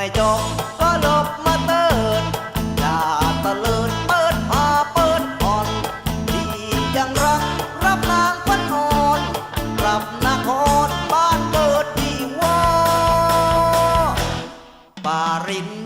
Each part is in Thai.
ไม่จบก็หลบมาเติดด่าตะเลิดเปิดพาเปิดอ่อนที่ยังรักรับนางพันอ่อนกลับนครบ้านเกิดที่วอปาริน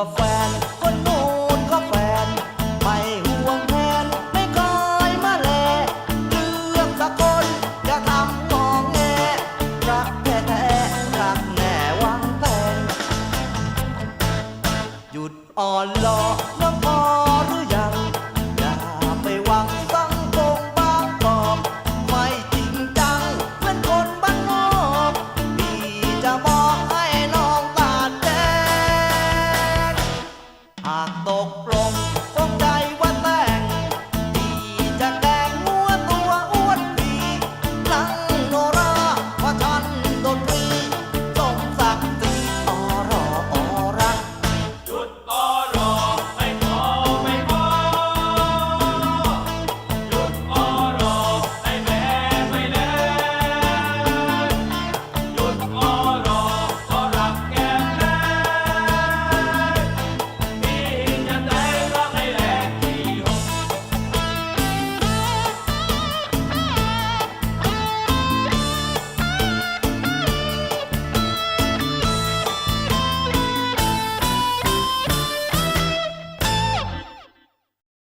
ก็แฟน คนนู้นก็แฟน ไม่ห่วงแทน ไม่คอยมาแลเลือกสักคนจะทำมองแงรักแท้แท้รักแน่วังแต่หยุดอ่อนลอ